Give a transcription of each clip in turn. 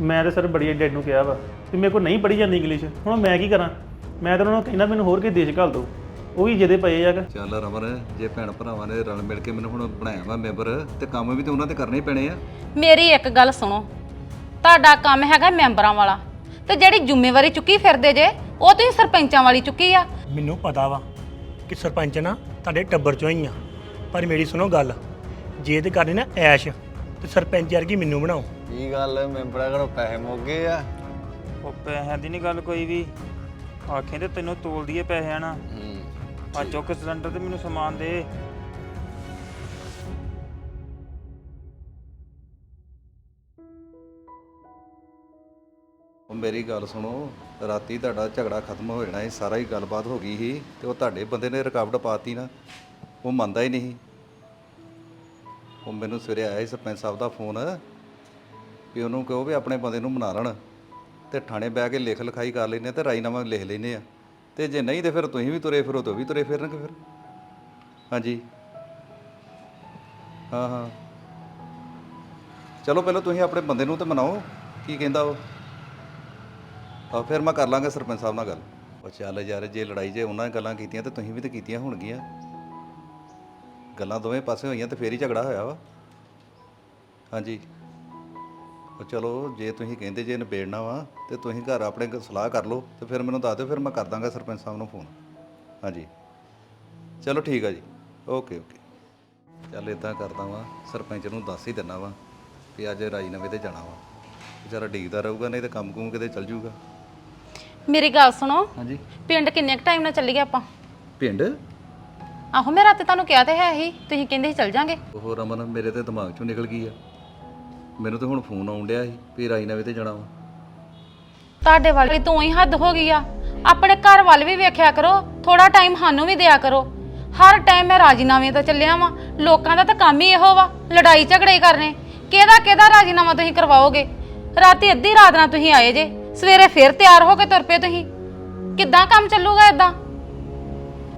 ਮੈਂ ਤਾਂ ਸਰ ਬੜੀ ਡੈਡ ਨੂੰ ਕਿਹਾ ਵਾ ਕਿ ਮੇਰੇ ਕੋਲ ਨਹੀਂ ਪੜੀ ਜਾਂਦੀ ਇੰਗਲਿਸ਼ ਹੁਣ ਮੈਂ ਕੀ ਕਰਾਂ? ਮੈਂ ਤਾਂ ਉਹਨਾਂ ਨੂੰ ਕਹਿੰਦਾ ਮੈਨੂੰ ਹੋਰ ਕਿਸੇ ਦੇਸ਼ ਘੱਲ ਦਿਓ। ਉਹ ਵੀ ਜਿਹਦੇ ਪਏ ਆ ਕਿ ਚੱਲ ਰਮਨ ਜੇ ਭੈਣ ਭਰਾਵਾਂ ਨੇ ਰਲ ਮਿਲ ਕੇ ਮੈਨੂੰ ਹੁਣ ਬਣਾਇਆ ਵਾ ਮੈਂਬਰ ਤੇ ਕੰਮ ਵੀ ਤੇ ਉਹਨਾਂ ਤੇ ਕਰਨੇ ਹੀ ਪੈਣੇ ਆ। ਮੇਰੀ ਇੱਕ ਗੱਲ ਸੁਣੋ। ਤੁਹਾਡਾ ਕੰਮ ਹੈਗਾ ਮੈਂਬਰਾਂ ਵਾਲਾ। ਤੇ ਜਿਹੜੀ ਜ਼ਿੰਮੇਵਾਰੀ ਚੁੱਕੀ ਫਿਰਦੇ ਜੇ ਉਹ ਤੁਸੀਂ ਸਰਪੰਚਾਂ ਵਾਲੀ ਚੁੱਕੀ ਆ। ਮੈਨੂੰ ਪਤਾ ਵਾ ਕਿ ਸਰਪੰਚ ਨਾ ਤੁਹਾਡੇ ਟੱਬਰ ਚੋਂ ਹੀ ਆ। ਪਰ ਮੇਰੀ ਸੁਣੋ ਗੱਲ ਜੇ ਤੇ ਕਰਨੀ ਨਾ ਐਸ਼ ਤੇ ਸਰਪੰਚ ਵਰਗੀ ਮੈਨੂੰ ਬਣਾਓ। ਕੀ ਗੱਲ ਮੈਂਬਰਾਂ ਕੋਲੋਂ ਪੈਸੇ ਮੁੱਗੇ ਆ। ਉਹ ਪੈਸਿਆਂ ਦੀ ਨਹੀਂ ਗੱਲ ਕੋਈ ਵੀ। ਆਖੇ ਤੇ ਤੈਨੂੰ ਤੋਲ ਦਈਏ ਪੈਸੇ ਨਾ ਆ ਚੁੱਕ ਸਿਲੰਡਰ ਤੇ ਮੈਨੂੰ ਸਮਾਨ ਦੇ। ਉਹ ਮੇਰੀ ਗੱਲ ਸੁਣੋ ਰਾਤੀ ਤੁਹਾਡਾ ਝਗੜਾ ਖਤਮ ਹੋ ਜਾਣਾ ਸੀ ਸਾਰਾ ਹੀ ਗੱਲਬਾਤ ਹੋ ਗਈ ਸੀ ਤੇ ਉਹ ਤੁਹਾਡੇ ਬੰਦੇ ਨੇ ਰੁਕਾਵਟ ਪਾਤੀ ਨਾ ਉਹ ਮੰਨਦਾ ਹੀ ਨਹੀਂ ਉਹ ਮੈਨੂੰ ਸਵੇਰੇ ਆਇਆ ਸੀ ਸਰਪੰਚ ਸਾਹਿਬ ਦਾ ਫੋਨ। ਵੀ ਉਹਨੂੰ ਕਹੋ ਵੀ ਆਪਣੇ ਬੰਦੇ ਨੂੰ ਮਨਾ ਲੈਣ ਤੇ ਥਾਣੇ ਬਹਿ ਕੇ ਲਿਖ ਲਿਖਾਈ ਕਰ ਲੈਨੇ ਤੇ ਰਾਜੀਨਾਮਾ ਲਿਖ ਲੈਨੇ ਆ। ਤੇ ਜੇ ਨਹੀਂ ਤੇ ਫਿਰ ਤੁਸੀਂ ਵੀ ਤੁਰੇ ਫਿਰੋ ਤੇ ਉਹ ਵੀ ਤੁਰੇ ਫਿਰਨਗੇ ਫਿਰ। ਹਾਂਜੀ। ਹਾਂ ਹਾਂ। ਚਲੋ ਪਹਿਲਾਂ ਤੁਸੀਂ ਆਪਣੇ ਬੰਦੇ ਨੂੰ ਤੇ ਮਨਾਓ। ਕੀ ਕਹਿੰਦਾ ਉਹ? ਆ ਫਿਰ ਮੈਂ ਕਰ ਲਾਂਗਾ ਸਰਪੰਚ ਸਾਹਿਬ ਨਾਲ ਗੱਲ। ਉਹ ਚੱਲ ਯਾਰ, ਜੇ ਲੜਾਈ ਜੇ ਉਹਨਾਂ ਨੇ ਗੱਲਾਂ ਕੀਤੀਆਂ ਤੇ ਤੁਸੀਂ ਵੀ ਤੇ ਕੀਤੀਆਂ ਹੋਣਗੀਆਂ। ਗੱਲਾਂ ਦੋਵੇਂ ਪਾਸੇ ਹੋਈਆਂ ਤੇ ਫੇਰ ਹੀ ਝਗੜਾ ਹੋਇਆ ਵਾ। ਹਾਂਜੀ। ਉਹ ਚਲੋ ਜੇ ਤੁਸੀਂ ਕਹਿੰਦੇ ਜੇ ਨਿਬੇੜਨਾ ਵਾ ਤੇ ਤੁਸੀਂ ਘਰ ਆਪਣੇ ਕ- ਸਲਾਹ ਕਰ ਲਓ ਤੇ ਫਿਰ ਮੈਨੂੰ ਦੱਸ ਦਿਓ ਫਿਰ ਮੈਂ ਕਰ ਦਾਂਗਾ ਸਰਪੰਚ ਸਾਹਿਬ ਨੂੰ ਫੋਨ ਹਾਂਜੀ। ਚਲੋ ਠੀਕ ਆ ਜੀ। ਓਕੇ ਓਕੇ ਚੱਲ ਇਦਾਂ ਕਰਦਾ ਵਾਂ ਸਰਪੰਚ ਨੂੰ ਦੱਸ ਹੀ ਦਿੰਦਾ ਵਾਂ ਵੀ ਅੱਜ ਰਾਜੀਨਾਮੇ ਤੇ ਜਾਣਾ ਵਾ। ਵਿਚਾਰਾ ਡੀਕਦਾ ਰਹੂਗਾ ਨਹੀਂ ਤੇ ਕੰਮ ਕੁਮ ਕਿਤੇ ਚੱਲ ਜੂਗਾ। ਮੇਰੀ ਗੱਲ ਸੁਣੋ। ਹਾਂਜੀ। ਪਿੰਡ ਕਿੰਨੇ ਕੁ ਟਾਈਮ ਨਾਲ ਚੱਲੀਏ ਆਪਾਂ? ਪਿੰਡ? ਆਹੋ ਮੈਂ ਰਾਤੇ ਤੁਹਾਨੂੰ ਕਿਹਾ ਤੇ ਹੈ ਹੀ ਤੁਸੀਂ ਕਹਿੰਦੇ ਸੀ ਚੱਲ ਜਾਾਂਗੇ। ਉਹ ਰਮਨ ਮੇਰੇ ਤੇ ਦਿਮਾਗ ਚੋਂ ਨਿਕਲ ਗਈ ਆ। ਮੈਨੂੰ ਤੇ ਹੁਣ ਫੋਨ ਆਉਣ ਡਿਆ ਸੀ ਵੀ ਰਾਜੀਨਾਮੇ ਤੇ ਜਾਣਾ ਵਾ। ਤੁਹਾਡੇ ਵੱਲ ਵੀ ਹੀ ਹੱਦ ਹੋ ਗਈ ਆ। ਆਪਣੇ ਘਰ ਵੱਲ ਵੀ ਵੇਖਿਆ ਕਰੋ ਥੋੜਾ ਟਾਈਮ ਸਾਨੂੰ ਵੀ ਦਿਆ ਕਰੋ। ਹਰ ਟਾਈਮ ਮੈਂ ਰਾਜੀਨਾਮੇ ਤੇ ਚੱਲਿਆ ਵਾਂ। ਲੋਕਾਂ ਦਾ ਤਾਂ ਕੰਮ ਹੀ ਇਹੋ ਵਾ, ਲੜਾਈ ਝਗੜੇ ਕਰਨੇ। ਕਿਹਦਾ ਕਿਹਦਾ ਰਾਜੀਨਾਮਾ ਤੁਸੀਂ ਕਰਵਾਓਗੇ? ਰਾਤੀ ਅੱਧੀ ਰਾਤ ਨਾਲ ਤੁਸੀਂ ਆਏ ਜੇ, ਸਵੇਰੇ ਫਿਰ ਤਿਆਰ ਹੋ ਕੇ ਤੁਰ ਪਏ ਤੁਸੀਂ। ਕਿੱਦਾਂ ਕੰਮ ਚੱਲੂਗਾ ਇਦਾਂ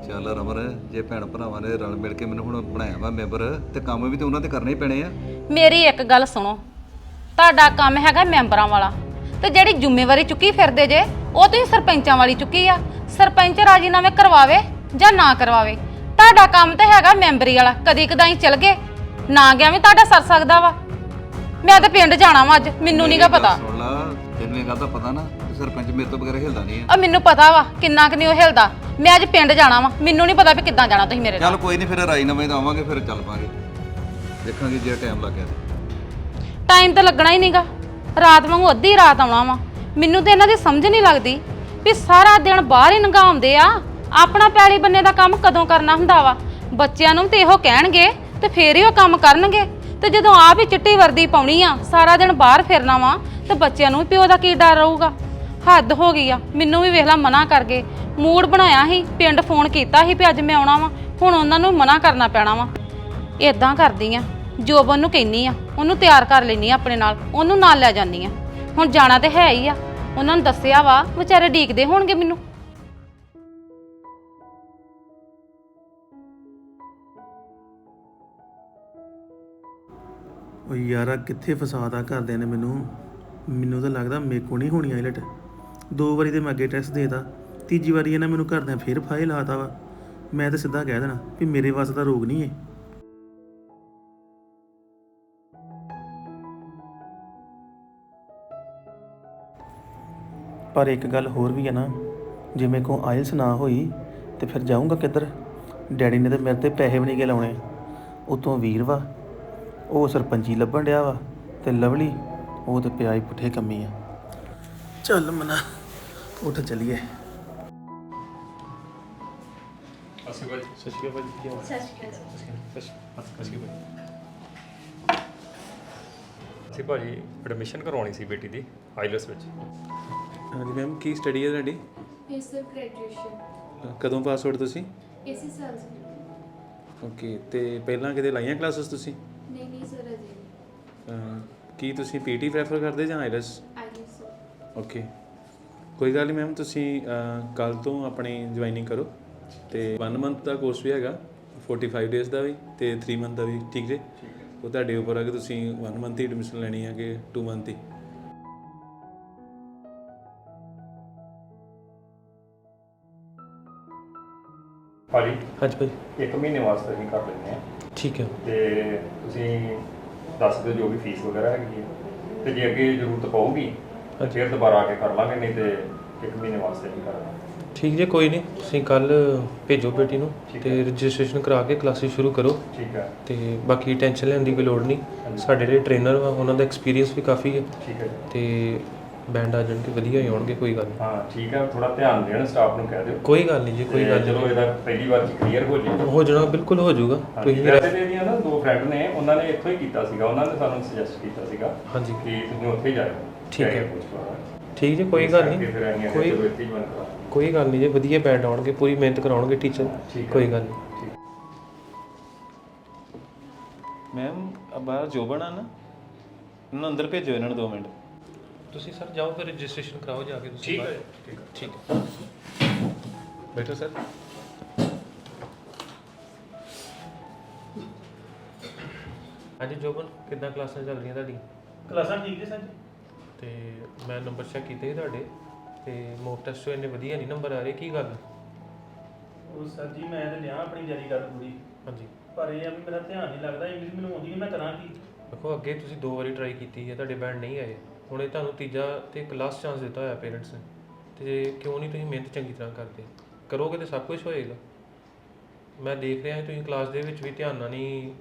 ਚੱਲ ਰਮਨ ਜੇ ਭੈਣ ਭਰਾਵਾਂ ਨੇ ਰਲ ਮਿਲ ਕੇ ਮੈਨੂੰ ਹੁਣ ਬਣਾਇਆ ਵਾ ਮੈਂਬਰ ਤੇ ਕੰਮ ਵੀ ਤੇ ਉਹਨਾਂ ਤੇ ਕਰਨੇ ਹੀ ਪੈਣੇ ਆ। ਮੇਰੀ ਇੱਕ ਗੱਲ ਸੁਣੋ ਤੁਹਾਡਾ ਕੰਮ ਹੈਗਾ ਮੈਂਬਰਾਂ ਵਾਲਾ ਤੇ ਜਿਹੜੀ ਜ਼ਿੰਮੇਵਾਰੀ ਚੁੱਕੀ ਫਿਰਦੇ ਜੇ ਉਹ ਤੁਸੀਂ ਸਰਪੰਚਾਂ ਵਾਲੀ ਚੁੱਕੀ ਆ। ਸਰਪੰਚ ਰਾਜੀਨਾਮੇ ਕਰਵਾਵੇ ਜਾਂ ਨਾ ਕਰਵਾਵੇ ਤੁਹਾਡਾ ਕੰਮ ਤੇ ਹੈਗਾ ਮੈਂਬਰੀ ਵਾਲਾ ਕਦੀ ਕਦਾਈ ਚਲ ਗਏ ਨਾ ਗਿਆ ਵੀ ਤੁਹਾਡਾ ਸਰ ਸਕਦਾ ਵਾ। ਮੈਂ ਤਾਂ ਪਿੰਡ ਜਾਣਾ ਵਾ ਅੱਜ ਮੈਨੂੰ ਨਹੀਂਗਾ ਪਤਾ। ਸੁਣ ਤੈਨੂੰ ਇਹ ਗੱਲ ਦਾ ਪਤਾ ਨਾ? ਕਿ ਸਰਪੰਚ ਮੇਰੇ ਤੋਂ ਬਗੈਰ ਹਿਲਦਾ ਨਹੀਂ ਆ। ਆ ਮੈਨੂੰ ਪਤਾ ਵਾ ਕਿੰਨਾ ਕੁ ਨਹੀਂ ਉਹ ਹਿਲਦਾ। ਮੈਂ ਅੱਜ ਪਿੰਡ ਜਾਣਾ ਵਾ ਮੈਨੂੰ ਨਹੀਂ ਪਤਾ ਵੀ ਕਿੱਦਾਂ ਜਾਣਾ ਤੁਸੀਂ ਮੇਰੇ ਨਾਲ। ਚੱਲ ਕੋਈ ਨਹੀਂ ਫਿਰ ਰਾਜੀਨਾਮੇ ਤੇ ਆਵਾਂਗੇ ਫਿਰ ਚੱਲ ਪਾਂਗੇ। ਦੇਖਾਂਗੇ ਜੇ ਟਾਈਮ ਲੱਗ ਗਿਆ ਤੇ। ਟਾਈਮ ਤਾਂ ਲੱਗਣਾ ਹੀ ਨਹੀਂਗਾ ਰਾਤ ਵਾਂਗੂ ਅੱਧੀ ਰਾਤ ਆਉਣਾ ਵਾ। ਮੈਨੂੰ ਤੇ ਇਹਨਾਂ ਦੀ ਸਮਝ ਨਹੀਂ ਲੱਗਦੀ ਵੀ ਸਾਰਾ ਦਿਨ ਬਾਹਰ ਹੀ ਨੰਗਾਉਂਦੇ ਆ। ਆਪਣਾ ਪੈਲੀ ਬੰਨੇ ਦਾ ਕੰਮ ਕਦੋਂ ਕਰਨਾ ਹੁੰਦਾ ਵਾ? ਬੱਚਿਆਂ ਨੂੰ ਤੇ ਇਹੋ ਕਹਿਣਗੇ ਤੇ ਫੇਰ ਹੀ ਉਹ ਕੰਮ ਕਰਨਗੇ। ਤੇ ਜਦੋਂ ਆਪ ਹੀ ਚਿੱਟੀ ਵਰਦੀ ਪਾਉਣੀ ਆ ਸਾਰਾ ਦਿਨ ਬਾਹਰ ਫਿਰਨਾ ਵਾ ਤੇ ਬੱਚਿਆਂ ਨੂੰ ਵੀ ਪਿਓ ਦਾ ਕੀ ਡਰ ਰਹੂਗਾ? ਹੱਦ ਹੋ ਗਈ ਆ। ਮੈਨੂੰ ਵੀ ਵੇਖ ਲਾ, ਮਨਾ ਕਰ ਗਏ। ਮੂਡ ਬਣਾਇਆ ਸੀ, ਪਿੰਡ ਫੋਨ ਕੀਤਾ ਸੀ ਵੀ ਅੱਜ ਮੈਂ ਆਉਣਾ ਵਾ। ਹੁਣ ਉਹਨਾਂ ਨੂੰ ਮਨਾ ਕਰਨਾ ਪੈਣਾ ਵਾ। ਇਦਾਂ ਕਰਦੀ ਆ। ਜੋਬਨ ਨੂੰ ਕਹਿੰਨੀ ਆ, ਉਹਨੂੰ ਤਿਆਰ ਕਰ ਲੈਣੀ ਆ ਆਪਣੇ ਨਾਲ। ਉਹਨੂੰ ਨਾਲ ਲੈ ਜਾਨੀ ਆ। ਹੁਣ ਜਾਣਾ ਤੇ ਹੈ ਹੀ ਆ। ਉਹਨਾਂ ਨੂੰ ਦੱਸਿਆ ਵਾ, ਵਿਚਾਰੇ ਡੀਕਦੇ ਹੋਣਗੇ ਮੈਨੂੰ। ਉਹ ਯਾਰਾ, ਕਿੱਥੇ ਫਸਾਦਾ ਕਰਦੇ ਨੇ ਮੈਨੂੰ? ਮੈਨੂੰ ਤਾਂ ਲੱਗਦਾ ਮੇਰੇ ਕੋ ਨਹੀਂ ਹੋਣੀ ਆਈਲਟ। ਦੋ ਵਾਰੀ ਤੇ ਮੈਂ ਅੱਗੇ ਟੈਸਟ ਦੇਤਾ। ਤੀਜੀ ਵਾਰੀ ਇਹਨਾਂ ਮੈਨੂੰ ਘਰਦਿਆਂ ਫੇਰ ਫਾਇਲ ਲਾਤਾ ਵਾ। ਮੈਂ ਤਾਂ ਸਿੱਧਾ ਕਹਿ ਦੇਣਾ ਵੀ ਮੇਰੇ ਵਾਸਤੇ ਤਾਂ ਰੋਗ ਨਹੀਂ ਏ ਪਰ ਇੱਕ ਗੱਲ ਹੋਰ ਵੀ ਹੈ ਨਾ, ਜੇ ਮੇਰੇ ਕੋ ਆਇਲਸ ਨਾ ਹੋਈ, ਤੇ ਫਿਰ ਜਾਊਂਗਾ ਕਿੱਧਰ? ਡੈਡੀ ਨੇ ਤਾਂ ਮੇਰੇ ਤੇ ਪੈਸੇ ਵੀ ਨਹੀਂ ਗੇ ਲਾਉਣੇ। ਉਤੋਂ ਵੀਰ ਵਾ, ਉਹ ਸਰਪੰਚੀ ਲੱਭਣ ਡਿਆ ਵਾ, ਤੇ ਲਵਲੀ ਉਹ ਤੇ ਪਿਆਈ ਪੁੱਠੇ ਕੰਮੀ ਆ। ਚੱਲ ਮਨਾ ਉੱਠ ਚਲੀਏ। ਅਸੀਂ ਭਾਜੀ ਐਡਮਿਸ਼ਨ ਕਰਵਾਉਣੀ ਸੀ ਬੇਟੀ ਦੀ ਆਈਲੈਸ ਵਿੱਚ। ਹਾਂਜੀ ਮੈਮ ਕੀ ਸਟੱਡੀ ਹੈ ਤੁਹਾਡੀ? ਇਸ ਗ੍ਰੈਜੂਏਸ਼ਨ ਕਦੋਂ ਪਾਸ ਆਊਟ ਤੁਸੀਂ? ਇਸੇ ਸਾਲ ਸੀ। ਓਕੇ ਤੇ ਪਹਿਲਾਂ ਕਿਤੇ ਲਾਈਆਂ ਕਲਾਸਿਸ ਤੁਸੀਂ? ਨਹੀਂ ਨਹੀਂ ਸਰ ਅਜੇ ਕੀ ਤੁਸੀਂ ਪੀਟੀ ਪ੍ਰੈਫਰ ਕਰਦੇ ਜਾਂ ਆਈਲੈਟਸ ਆਈਲੈਟਸ ਓਕੇ ਕੋਈ ਗੱਲ ਨਹੀਂ ਮੈਮ ਤੁਸੀਂ ਕੱਲ ਤੋਂ ਆਪਣੀ ਜੁਆਇਨਿੰਗ ਕਰੋ ਤੇ 1 ਮੰਥ ਦਾ ਕੋਰਸ ਵੀ ਹੈਗਾ 45 ਡੇਜ਼ ਦਾ ਵੀ ਤੇ 3 ਮੰਥ ਦਾ ਵੀ ਠੀਕ ਜੇ? ਉਹ ਤੁਹਾਡੇ ਉੱਪਰ ਆ ਕਿ ਤੁਸੀਂ 1 ਮੰਥ ਦੀ ਐਡਮਿਸ਼ਨ ਲੈਣੀ ਹੈ ਕਿ 2 ਮੰਥ ਦੀ? ਹਾਂਜੀ ਹਾਂਜੀ ਭਾਈ। 1 ਮਹੀਨੇ ਵਾਸਤੇ ਅਸੀਂ ਕਰ ਲੈਂਦੇ ਆ ਠੀਕ ਹੈ। ਤੇ ਤੁਸੀਂ ਦੱਸ ਦਿਓ ਜੋ ਵੀ ਫੀਸ ਵਗੈਰਾ ਹੈਗੀ ਹੈ ਤੇ ਜੇ ਅੱਗੇ ਜ਼ਰੂਰਤ ਪਊਗੀ ਤਾਂ ਫਿਰ ਦੁਬਾਰਾ ਆ ਕੇ ਕਰ ਲਾਂਗੇ ਨਹੀਂ ਤੇ ਇੱਕ ਮਹੀਨੇ ਵਾਸਤੇ ਹੀ ਕਰਾਂਗੇ। ਠੀਕ ਜੇ ਕੋਈ ਨਹੀਂ। ਤੁਸੀਂ ਕੱਲ ਭੇਜੋ ਬੇਟੀ ਨੂੰ ਤੇ ਰਜਿਸਟ੍ਰੇਸ਼ਨ ਕਰਾ ਕੇ ਕਲਾਸਿਸ ਸ਼ੁਰੂ ਕਰੋ। ਠੀਕ ਹੈ। ਤੇ ਬਾਕੀ ਟੈਨਸ਼ਨ ਲੈਣ ਦੀ ਕੋਈ ਲੋੜ ਨਹੀਂ। ਸਾਡੇ ਜਿਹੜੇ ਟ੍ਰੇਨਰ ਵਾ ਉਹਨਾਂ ਦਾ ਐਕਸਪੀਰੀਅੰਸ ਵੀ ਕਾਫੀ ਹੈ। ਠੀਕ ਹੈ ਜੀ। ਤੇ ਬੈਂਡ ਆ ਜਾਣਗੇ ਵਧੀਆ ਹੀ ਆਉਣਗੇ ਕੋਈ ਗੱਲ ਨਹੀਂ। ਹਾਂ ਠੀਕ ਹੈ। ਥੋੜਾ ਧਿਆਨ ਦੇਣ ਸਟਾਫ ਨੂੰ ਕਹਿ ਦਿਓ। ਕੋਈ ਗੱਲ ਨਹੀਂ ਜੀ ਕੋਈ ਤੇ ਗੱਲ ਚਲੋ ਇਹਦਾ ਪਹਿਲੀ ਵਾਰ ਚ ਕਲੀਅਰ ਹੋ ਜੇ। ਹੋ ਜਾਣਾ ਬਿਲਕੁਲ ਹੋ ਜਾਊਗਾ। ਤੁਸੀਂ ਵੈਸੇ ਤੇ ਇਹਦੀਆਂ ਨਾ ਫਰੈਂਡ ਨੇ ਉਹਨਾਂ ਨੇ ਇੱਥੋਂ ਹੀ ਕੀਤਾ ਸੀਗਾ ਉਹਨਾਂ ਨੇ ਸਾਨੂੰ ਸੁਜੈਸਟ ਕੀਤਾ ਸੀਗਾ ਹਾਂਜੀ। ਕਿ ਤੁਸੀਂ ਉੱਥੇ ਹੀ ਜਾਇਓ ਠੀਕ ਹੈ। ਠੀਕ ਜੀ ਕੋਈ ਗੱਲ ਨਹੀਂ। ਕੋਈ ਚਲੋ ਇੱਥੇ ਹੀ join ਕਰਾ ਕੋਈ ਗੱਲ ਨਹੀਂ ਜੀ ਵਧੀਆ ਬੈਂਡ ਆਉਣਗੇ ਪੂਰੀ ਮਿਹਨਤ ਕਰਾਉਣਗੇ ਟੀਚਰ ਠੀਕ ਹੈ। ਕੋਈ ਗੱਲ ਨਹੀਂ। ਠੀਕ। ਮੈਮ ਬਾਹਰ ਜੋਬਨ ਆ ਨਾ ਇਹਨਾਂ ਅੰਦਰ ਭੇਜੋ ਇਹਨਾਂ ਨੂੰ 2 ਮਿੰਟ। ਤੁਸੀਂ ਸਰ ਜਾਓ ਫਿਰ ਰਜਿਸਟ੍ਰੇਸ਼ਨ ਕਰਾਓ ਜਾ ਕੇ ਤੁਸੀਂ ਠੀਕ ਹੈ ਠੀਕ ਹੈ। ਠੀਕ ਹੈ। ਬੈਠੋ ਸਰ। ਹਾਂਜੀ ਜੋਬਨ ਕਿੱਦਾਂ ਕਲਾਸਾਂ ਚੱਲ ਰਹੀਆਂ ਤੁਹਾਡੀਆਂ? ਕਲਾਸਾਂ ਠੀਕ ਜੀ ਸਰ ਤੇ ਮੈਂ ਨੰਬਰ ਚੈੱਕ ਕੀਤੇ ਸੀ ਤੁਹਾਡੇ ਤੇ ਮੋਕ ਟੈਸਟ 'ਚੋਂ ਇੰਨੇ ਵਧੀਆ ਨਹੀਂ ਨੰਬਰ ਆ ਰਹੇ ਕੀ ਗੱਲ? ਉਹ ਸਰ ਜੀ ਮੈਂ ਤੇ ਲਿਆ ਆਪਣੀ ਜਾਰੀ ਕਰ ਪੂਰੀ। ਹਾਂਜੀ। ਪਰ ਇਹ ਆ ਵੀ ਮੇਰਾ ਧਿਆਨ ਨਹੀਂ ਲੱਗਦਾ ਇੰਗਲਿਸ਼ ਮੈਨੂੰ ਆਉਂਦੀ ਨਹੀਂ ਮੈਂ ਕਰਾਂ ਕੀ? ਦੇਖੋ ਅੱਗੇ ਤੁਸੀਂ ਦੋ ਵਾਰੀ ਟਰਾਈ ਕੀਤੀ ਹੈ ਤੁਹਾਡੇ ਬੈਂਡ ਨਹੀਂ ਆਏ। ਹੁਣ ਇਹ ਤੁਹਾਨੂੰ ਤੀਜਾ ਤੇ ਇੱਕ ਲਾਸਟ ਚਾਂਸ ਦਿੱਤਾ ਹੋਇਆ ਪੇਰੈਂਟਸ ਨੇ। ਤੇ ਕਿਉਂ ਨਹੀਂ ਤੁਸੀਂ ਮਿਹਨਤ ਚੰਗੀ ਤਰ੍ਹਾਂ ਕਰਦੇ? ਕਰੋਗੇ ਤੇ ਸਭ ਕੁਝ ਹੋਏਗਾ। ਮੈਂ ਦੇਖ ਰਿਹਾ ਹਾਂ ਤੁਸੀਂ ਕਲਾਸ ਦੇ ਵਿੱਚ ਵੀ ਧਿਆਨ ਨਾਲ ਨਹੀਂ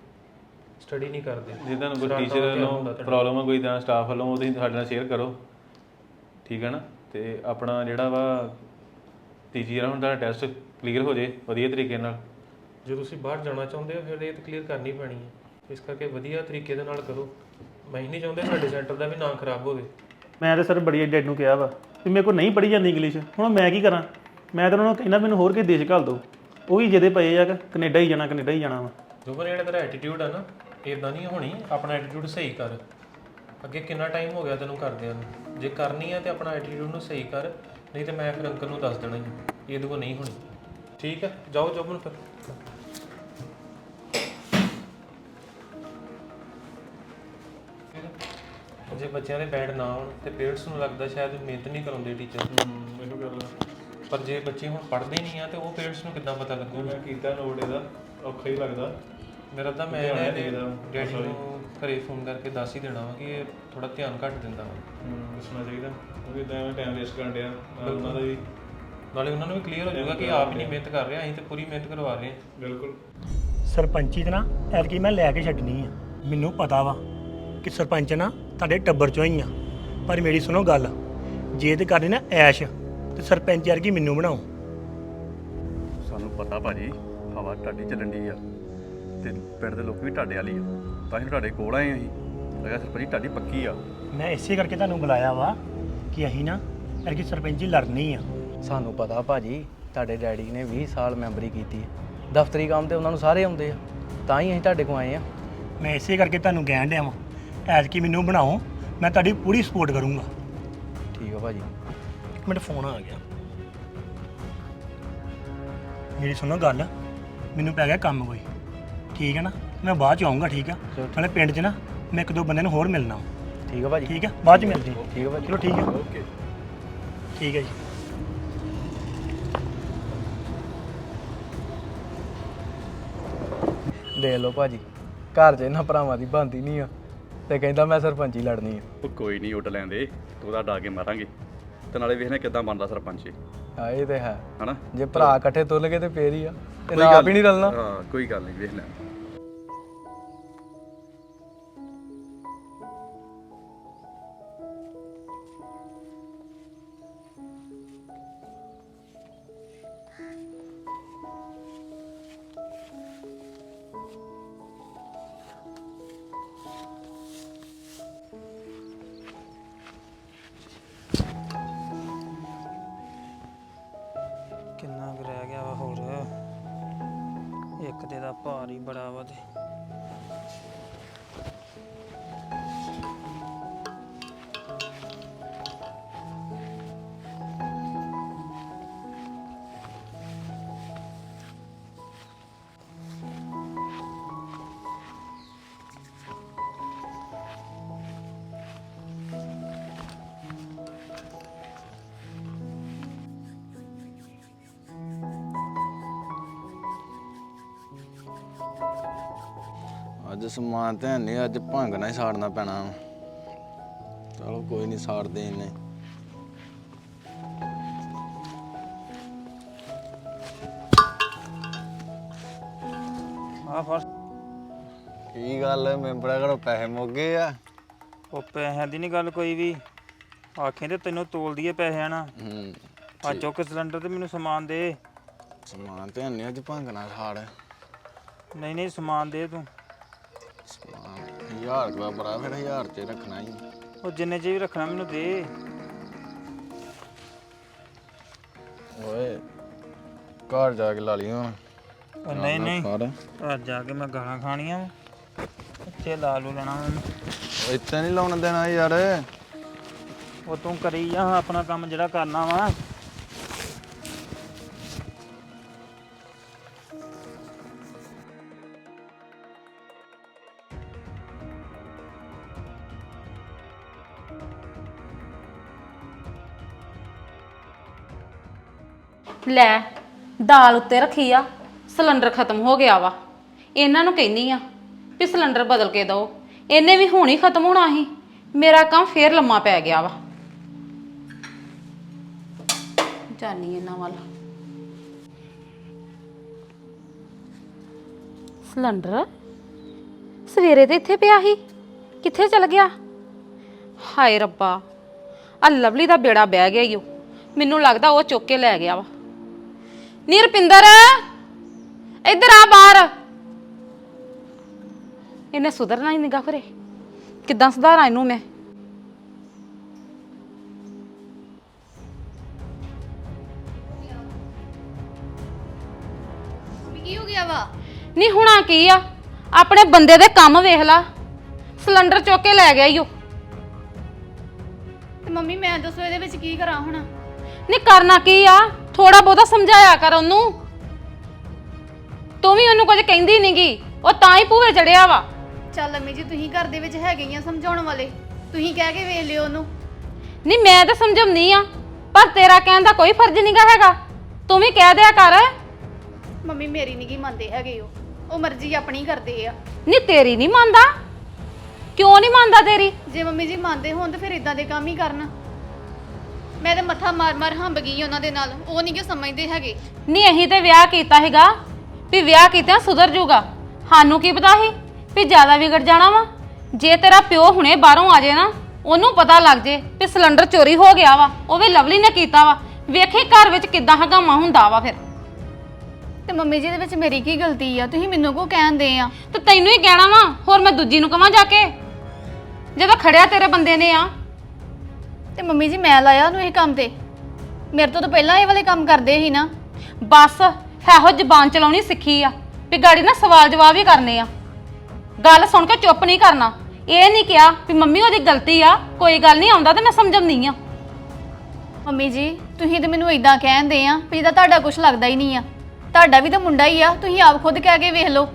ਸਟੱਡੀ ਨਹੀਂ ਕਰਦੇ। ਜੇ ਤੁਹਾਨੂੰ ਕੋਈ ਸ਼ਰਾਰਤਾਂ ਟੀਚਰ ਵੱਲੋਂ ਹੁੰਦਾ ਤੁਹਾਡਾ। ਪ੍ਰੋਬਲਮ ਹੈ ਕੋਈ ਤਾਂ ਸਟਾਫ ਵੱਲੋਂ ਉਹ ਤੁਸੀਂ ਸਾਡੇ ਨਾਲ ਸ਼ੇਅਰ ਕਰੋ। ਠੀਕ ਹੈ ਨਾ? ਤੇ ਆਪਣਾ ਜਿਹੜਾ ਵਾ ਤੀਜੀ ਵਾਰ ਹੁਣ ਤੁਹਾਡਾ ਟੈਸਟ ਕਲੀਅਰ ਹੋ ਜੇ ਵਧੀਆ ਤਰੀਕੇ ਨਾਲ। ਜੇ ਤੁਸੀਂ ਬਾਹਰ ਜਾਣਾ ਚਾਹੁੰਦੇ ਹੋ ਫਿਰ ਇਹ ਤਾਂ ਕਲੀਅਰ ਕਰਨੀ ਪੈਣੀ ਹੈ ਇਸ ਕਰਕੇ ਵਧੀਆ ਤਰੀਕੇ ਦੇ ਨਾਲ ਕਰੋ। ਮੈਂ ਹੀ ਨਹੀਂ ਚਾਹੁੰਦਾ ਸਾਡੇ ਸੈਂਟਰ ਦਾ ਵੀ ਨਾਂ ਖਰਾਬ ਹੋਵੇ। ਮੈਂ ਤਾਂ ਸਰ ਬੜੀ ਡੈਡ ਨੂੰ ਕਿਹਾ ਵਾ ਵੀ ਮੇਰੇ ਕੋਲ ਨਹੀਂ ਪੜ੍ਹੀ ਜਾਂਦੀ ਇੰਗਲਿਸ਼ ਹੁਣ ਮੈਂ ਕੀ ਕਰਾਂ? ਮੈਂ ਤਾਂ ਉਹਨਾਂ ਨੂੰ ਕਹਿੰਦਾ ਮੈਨੂੰ ਹੋਰ ਕਿਸੇ ਦੇਸ਼ ਘੱਲ ਦਿਓ। ਉਹ ਵੀ ਜਿਹਦੇ ਪਏ ਆ ਕਿ ਕੈਨੇਡਾ ਹੀ ਜਾਣਾ ਕੈਨੇਡਾ ਹੀ ਜਾਣਾ ਵਾ। ਜੋ ਬਨ ਜਿਹੜਾ ਤੇਰਾ ਐਟੀਟਿਊਡ ਆ ਨਾ। ਇਦਾਂ ਨਹੀਂ ਹੋਣੀ ਆਪਣਾ ਐਟੀਟਿਊਡ ਸਹੀ ਕਰ। ਅੱਗੇ ਕਿੰਨਾ ਟਾਈਮ ਹੋ ਗਿਆ ਤੈਨੂੰ ਕਰਦਿਆਂ ਨੂੰ? ਜੇ ਕਰਨੀ ਆ ਤੇ ਆਪਣਾ ਐਟੀਟਿਊਡ ਨੂੰ ਸਹੀ ਕਰ ਨਹੀਂ ਤੇ ਮੈਂ ਫਿਰ ਅੰਕਲ ਨੂੰ ਦੱਸ ਦੇਣਾ ਹੀ ਇਹ ਇਹਦੇ ਕੋਲ ਨਹੀਂ ਹੋਣੀ। ਠੀਕ ਹੈ ਜਾਓ ਜੋਬਨ ਫਿਰ। ਜੇ ਬੱਚਿਆਂ ਦੇ ਬੈਂਡ ਨਾ ਹੋਣ ਤੇ ਪੇਰੈਂਟਸ ਨੂੰ ਲੱਗਦਾ ਸ਼ਾਇਦ ਮਿਹਨਤ ਨਹੀਂ ਕਰਾਉਂਦੇ ਟੀਚਰ ਮੈਨੂੰ ਕਰ ਪਰ ਜੇ ਬੱਚੇ ਹੁਣ ਪੜ੍ਹਦੇ ਨਹੀਂ ਆ ਤੇ ਉਹ ਪੇਰੈਂਟਸ ਨੂੰ ਕਿੱਦਾਂ ਪਤਾ ਲੱਗੂਗਾ ਮੈਂ ਕੀਤਾ ਨੋਟ ਇਹਦਾ ਔਖਾ ਹੀ ਲੱਗਦਾ। ਮੇਰਾ ਤਾਂ ਮੈਂ ਇਹਨੇ ਦੇਈਦਾ। ਡੈਡੀ ਨੂੰ ਘਰੇ ਫੋਨ ਕਰਕੇ ਦੱਸ ਹੀ ਦੇਣਾ ਵਾ ਕਿ ਇਹ ਥੋੜਾ ਧਿਆਨ ਘੱਟ ਦਿੰਦਾ ਵਾ। ਹੂੰ ਦੱਸਣਾ ਚਾਹੀਦਾ ਕਿਉਂਕਿ ਇਦਾਂ ਮੈਂ ਟਾਈਮ ਵੇਸਟ ਕਰਨ ਡਿਆ ਨਾਲ ਉਹਨਾਂ ਦਾ ਵੀ ਨਾਲੇ ਉਹਨਾਂ ਨੂੰ ਵੀ ਕਲੀਅਰ ਹੋ ਜਾਊਗਾ ਕਿ ਆਪ ਹੀ ਨਹੀਂ ਮਿਹਨਤ ਕਰ ਰਿਹਾ ਅਸੀਂ ਤੇ ਪੂਰੀ ਮਿਹਨਤ ਕਰਵਾ ਰਹੇ ਹਾਂ। ਬਿਲਕੁਲ। ਸਰਪੰਚੀ ਤੇ ਨਾ ਐਤਕੀ ਮੈਂ ਲੈ ਕੇ ਛੱਡਣੀ ਆ। ਮੈਨੂੰ ਪਤਾ ਵਾ ਕਿ ਸਰਪੰਚ ਨਾ ਤੁਹਾਡੇ ਟੱਬਰ ਚੋਂ ਹੀ ਆ। ਪਰ ਮੇਰੀ ਸੁਣੋ ਗੱਲ ਜੇ ਤੇ ਕਰਨੀ ਨਾ ਐਸ਼ ਤੇ ਸਰਪੰਚ ਵਰਗੀ ਮੈਨੂੰ ਬਣਾਓ। ਸਾਨੂੰ ਪਤਾ ਭਾਜੀ ਹਵਾ ਤੁਹਾਡੀ ਚੱਲਣ ਦੀ ਆ। ਤੇ ਪਿੰਡ ਦੇ ਲੋਕ ਵੀ ਤੁਹਾਡੇ ਵਾਲੀ ਆ। ਤਾਂ ਹੀ ਤੁਹਾਡੇ ਕੋਲ ਆਏ ਅਸੀਂ ਲਗਾ ਸਰਪੰਚ ਤੁਹਾਡੀ ਪੱਕੀ ਆ। ਮੈਂ ਇਸੇ ਕਰਕੇ ਤੁਹਾਨੂੰ ਬੁਲਾਇਆ ਵਾ ਕਿ ਅਸੀਂ ਨਾ ਐਤਕੀ ਸਰਪੰਚੀ ਲੜਨੀ ਆ। ਸਾਨੂੰ ਪਤਾ ਭਾਜੀ ਤੁਹਾਡੇ ਡੈਡੀ ਨੇ 20 ਸਾਲ ਮੈਂਬਰੀ ਕੀਤੀ ਹੈ ਦਫ਼ਤਰੀ ਕੰਮ ਤੇ ਉਹਨਾਂ ਨੂੰ ਸਾਰੇ ਆਉਂਦੇ ਆ। ਤਾਂ ਹੀ ਅਸੀਂ ਤੁਹਾਡੇ ਕੋਲ ਆਏ ਆ। ਮੈਂ ਇਸੇ ਕਰਕੇ ਤੁਹਾਨੂੰ ਕਹਿਣ ਡਿਆ ਵਾਂ ਐਤਕੀ ਮੈਨੂੰ ਬਣਾਓ ਮੈਂ ਤੁਹਾਡੀ ਪੂਰੀ ਸਪੋਰਟ ਕਰੂੰਗਾ। ਠੀਕ ਆ ਭਾਜੀ। ਇੱਕ ਮਿੰਟ ਫੋਨ ਆ ਗਿਆ। ਮੇਰੀ ਸੁਣੋ ਗੱਲ ਮੈਨੂੰ ਪੈ ਗਿਆ ਕੰਮ ਕੋਈ। ਠੀਕ ਹੈ ਨਾ? ਮੈਂ ਬਾਅਦ ਚ ਆਉਂਗਾ ਠੀਕ ਆ? ਨਾਲੇ ਪਿੰਡ 'ਚ ਨਾ ਮੈਂ ਇੱਕ ਦੋ ਬੰਦੇ ਨੂੰ ਹੋਰ ਮਿਲਣਾ। ਠੀਕ ਆ ਭਾਜੀ। ਠੀਕ ਆ? ਬਾਅਦ ਚ ਮਿਲਦੇ। ਹਾਂ। ਠੀਕ ਆ ਭਾਜੀ। ਚਲੋ ਠੀਕ ਹੈ ਓਕੇ। ਠੀਕ ਹੈ ਜੀ। ਦੇਖ ਲਓ ਭਾਜੀ ਘਰ 'ਚ ਇਹਨਾਂ ਭਰਾਵਾਂ ਦੀ ਬੰਦੀ ਨਹੀਂ ਆ। ਤੇ ਕਹਿੰਦਾ ਮੈਂ ਸਰਪੰਚੀ ਲੜਨੀ ਆ। ਉਹ ਕੋਈ ਨਹੀਂ ਉੱਡ ਲੈਂਦੇ ਤੂੰ ਉਹਦਾ ਡਾ ਕੇ ਮਾਰਾਂਗੇ। ਤੇ ਨਾਲੇ ਵੇਖਣਾ ਕਿੱਦਾਂ ਬਣਦਾ ਸਰਪੰਚ ਇਹ, ਹਾਂ ਇਹ ਤੇ ਹੈ। ਹਨਾ? ਜੇ ਭਰਾ ਇਕੱਠੇ ਤੁਰ ਲਗੇ ਤੇ ਫੇਰ ਹੀ ਆ। ਆਪ ਹੀ ਨਹੀਂ ਰਲਣਾ। ਹਾਂ ਕੋਈ ਗੱਲ ਨਹੀਂ ਵੇਖ ਲੈ। ਅੱਜ ਸਮਾਨ ਤੇ ਨਹੀਂ ਅੱਜ ਭੰਗ ਨਾਲ ਹੀ ਸਾੜਨਾ ਪੈਣਾ। ਚਲੋ ਕੋਈ ਨਹੀਂ ਸਾੜਦੇ ਇਹਨੇ ਆ ਫੜ। ਕੀ ਗੱਲ ਮੈਂਬਰਾਂ ਘਰੋਂ ਪੈਸੇ ਮੁੱਕ ਗਏ ਆ। ਉਹ ਪੈਸਿਆਂ ਦੀ ਨਹੀਂ ਗੱਲ ਕੋਈ ਵੀ। ਆਖੇ ਤੇ ਤੈਨੂੰ ਤੋਲ ਦਈਏ ਪੈਸਿਆਂ ਨਾਲ ਹੂੰ ਆ ਚੁੱਕ ਸਿਲੰਡਰ ਤੇ ਮੈਨੂੰ ਸਮਾਨ ਦੇ। ਸਮਾਨ ਤੇ ਨਹੀਂ ਅੱਜ ਭੰਗ ਨਾਲ ਸਾੜ। ਨਹੀਂ ਨਹੀਂ ਸਮਾਨ ਦੇ ਤੂੰ। ਹਜ਼ਾਰ ਰੁਪਇਆ ਬੜਾ ਫਿਰ ਹਜ਼ਾਰ ਚ ਰੱਖਣਾ ਹੀ। ਉਹ ਜਿੰਨੇ ਚ ਵੀ ਰੱਖਣਾ ਮੈਨੂੰ ਦੇ। ਓਏ ਘਰ ਜਾ ਕੇ ਲਾ ਲਈ ਹੁਣ ਉਹ ਨਹੀਂ ਨਹੀਂ। ਘਰ ਜਾ ਕੇ ਮੈਂ ਗਾਲਾਂ ਖਾਣੀਆਂ ਵਾਂ। ਇੱਥੇ ਲਾ ਲੂ ਲੈਣਾ ਮੈਨੂੰ ਇੱਥੇ ਨਹੀਂ ਲਾਉਣ ਦੇਣਾ ਯਾਰ। ਉਹ ਤੂੰ ਕਰੀ ਜਾ ਆਪਣਾ ਕੰਮ ਜਿਹੜਾ ਕਰਨਾ ਵਾ। ਲੈ, ਦਾਲ ਉੱਤੇ ਰੱਖੀ ਆ, ਸਿਲੰਡਰ ਖਤਮ ਹੋ ਗਿਆ ਵਾ। ਇਹਨਾਂ ਨੂੰ ਕਹਿੰਨੀ ਆ ਵੀ ਸਿਲੰਡਰ ਬਦਲ ਕੇ ਦਿਓ। ਇਹਨੇ ਵੀ ਹੁਣ ਹੀ ਖਤਮ ਹੋਣਾ ਸੀ। ਮੇਰਾ ਕੰਮ ਫੇਰ ਲੰਮਾ ਪੈ ਗਿਆ ਵਾ। ਜਾਨੀ ਇਹਨਾਂ ਵੱਲ। ਸਿਲੰਡਰ? ਸਵੇਰੇ ਤੇ ਇੱਥੇ ਪਿਆ ਸੀ। ਕਿੱਥੇ ਚਲ ਗਿਆ? ਹਾਏ ਰੱਬਾ ਆ ਲਵਲੀ ਦਾ ਬੇੜਾ ਬਹਿ ਗਿਆ ਈ ਓ। ਮੈਨੂੰ ਲੱਗਦਾ ਉਹ ਚੁੱਕ ਕੇ ਲੈ ਗਿਆ ਵਾ। ਨੀ ਰੁਪਿੰਦਰ ਇੱਧਰ ਆ ਬਾਹਰ। ਇਹਨੇ ਸੁਧਰਨਾ ਹੀ ਨਿਗਾ ਫਰੇ ਕਿੱਦਾਂ ਸੁਧਾਰਾਂ ਇਹਨੂੰ ਮੈਂ? ਕੀ ਹੋ ਗਿਆ ਵਾ? ਨਹੀਂ ਹੁਣਾ ਕੀ ਆ? ਆਪਣੇ ਬੰਦੇ ਦੇ ਕੰਮ ਵੇਖ ਲਾ। ਸਿਲੰਡਰ ਚੁੱਕ ਕੇ ਲੈ ਗਿਆ ਈ ਓ ਤੇ ਮੰਮੀ ਮੈਂ ਦੱਸੋ ਇਹਦੇ ਵਿੱਚ ਕੀ ਕਰਾਂ ਹੁਣ? ਨਹੀਂ ਕਰਨਾ ਕੀ ਆ? ਥੋੜਾ ਬਹੁਤਾ ਸਮਝਾਇਆ ਕਰ ਉਹਨੂੰ। ਤੂੰ ਵੀ ਉਹਨੂੰ ਕੁਝ ਕਹਿੰਦੀ ਨਹੀਂਗੀ ਉਹ ਤਾਂ ਹੀ ਭੂਵੇ ਚੜਿਆ ਵਾ। ਚੱਲ ਅੰਮੀ ਜੀ ਤੁਸੀਂ ਘਰ ਦੇ ਵਿੱਚ ਹੈਗੇ ਹੀ ਆ ਸਮਝਾਉਣ ਵਾਲੇ। ਤੁਸੀਂ ਕਹਿ ਕੇ ਵੇਖ ਲਿਓ ਉਹਨੂੰ। ਨਹੀਂ ਮੈਂ ਤਾਂ ਸਮਝਾਉਂਦੀ ਆ ਪਰ ਤੇਰਾ ਕਹਿਣ ਦਾ ਕੋਈ ਫਰਜ਼ ਨਹੀਂਗਾ ਹੈਗਾ। ਤੂੰ ਵੀ ਕਹਿ ਦਿਆ ਕਰ। ਮੰਮੀ ਮੇਰੀ ਨਹੀਂ ਕੀ ਮੰਨਦੇ ਹੈਗੇ ਉਹ। ਉਹ ਮਰਜ਼ੀ ਆਪਣੀ ਕਰਦੇ ਆ। ਨਹੀਂ ਤੇਰੀ ਨਹੀਂ ਮੰਨਦਾ। ਕਿਉਂ ਨਹੀਂ ਮੰਨਦਾ ਤੇਰੀ? ਜੇ ਮੰਮੀ ਜੀ ਮੰਨਦੇ ਹੋਣ ਤਾਂ ਫਿਰ ਇਦਾਂ ਦੇ ਕੰਮ ਹੀ ਕਰਨ। ਮੈਂ ਤਾਂ ਮੱਥਾ ਮਾਰ ਮਾਰ ਹੰਬ ਗਈ ਉਹਨਾਂ ਦੇ ਨਾਲ। ਉਹ ਨਹੀਂ ਕਿ ਸਮਝਦੇ ਹੈਗੇ? ਨਹੀਂ ਅਹੀਂ ਤੇ ਵਿਆਹ ਕੀਤਾ ਹੈਗਾ। ਵੀ ਵਿਆਹ ਕੀਤਾ ਸੁਧਰ ਜੂਗਾ ਸਾਨੂੰ ਕੀ ਪਤਾ ਸੀ ਵੀ ਜ਼ਿਆਦਾ ਵਿਗੜ ਜਾਣਾ ਵਾ? ਜੇ ਤੇਰਾ ਪਿਓ ਹੁਣੇ ਬਾਹਰੋਂ ਆ ਜੇ ਨਾ ਉਹਨੂੰ ਪਤਾ ਲੱਗ ਜੇ ਵੀ ਸਿਲੰਡਰ ਚੋਰੀ ਹੋ ਗਿਆ ਵਾ। ਉਹ ਵੀ ਲਵਲੀ ਨੇ ਕੀਤਾ ਵਾ। ਵੇਖੇ ਘਰ ਵਿੱਚ ਕਿੱਦਾਂ ਹਗਾਮਾ ਹੁੰਦਾ ਵਾ ਫਿਰ। ਤੇ ਮੰਮੀ ਜੀ ਦੇ ਵਿੱਚ ਮੇਰੀ ਕੀ ਗਲਤੀ ਆ? ਤੁਸੀਂ ਮੈਨੂੰ ਕੋ ਕਹਿੰਦੇ ਆ? ਤੇ ਤੈਨੂੰ ਹੀ ਕਹਿਣਾ ਵਾ ਹੋਰ ਮੈਂ ਦੂਜੀ ਨੂੰ ਕਵਾਂ ਜਾ ਕੇ? ਜਦੋਂ ਖੜਿਆ ਤੇਰੇ ਬੰਦੇ ਨੇ ਆ ਤੇ ਮੰਮੀ ਜੀ, ਮੈਂ ਲਾਇਆ ਉਹਨੂੰ ਇਹ ਕੰਮ ਤੇ। ਮੇਰੇ ਤੋਂ ਤਾਂ ਪਹਿਲਾਂ ਇਹ ਵਾਲੇ ਕੰਮ ਕਰਦੇ ਸੀ ਨਾ। ਬਸ, ਇਹੋ ਜ਼ਬਾਨ ਚਲਾਉਣੀ ਸਿੱਖੀ ਆ ਵੀ ਗਾੜੀ ਨਾ ਸਵਾਲ ਜਵਾਬ ਹੀ ਕਰਨੇ ਆ। ਗੱਲ ਸੁਣ ਕੇ ਚੁੱਪ ਨਹੀਂ ਕਰਨਾ। ਇਹ ਨਹੀਂ ਕਿਹਾ ਵੀ ਮੰਮੀ, ਉਹਦੀ ਗਲਤੀ ਆ। ਕੋਈ ਗੱਲ ਨਹੀਂ, ਆਉਂਦਾ ਤੇ ਮੈਂ ਸਮਝਾਉਂਦੀ ਆ। ਮੰਮੀ ਜੀ, ਤੁਸੀਂ ਤਾਂ ਮੈਨੂੰ ਇਦਾਂ ਕਹਿੰਦੇ ਆ ਵੀ ਇਹਦਾ ਤੁਹਾਡਾ ਕੁਝ ਲੱਗਦਾ ਹੀ ਨਹੀਂ ਆ। ਤੁਹਾਡਾ ਵੀ ਤਾਂ ਮੁੰਡਾ ਹੀ ਆ, ਤੁਸੀਂ ਆਪ ਖੁਦ ਕਹਿ ਕੇ ਵੇਖ ਲਓ।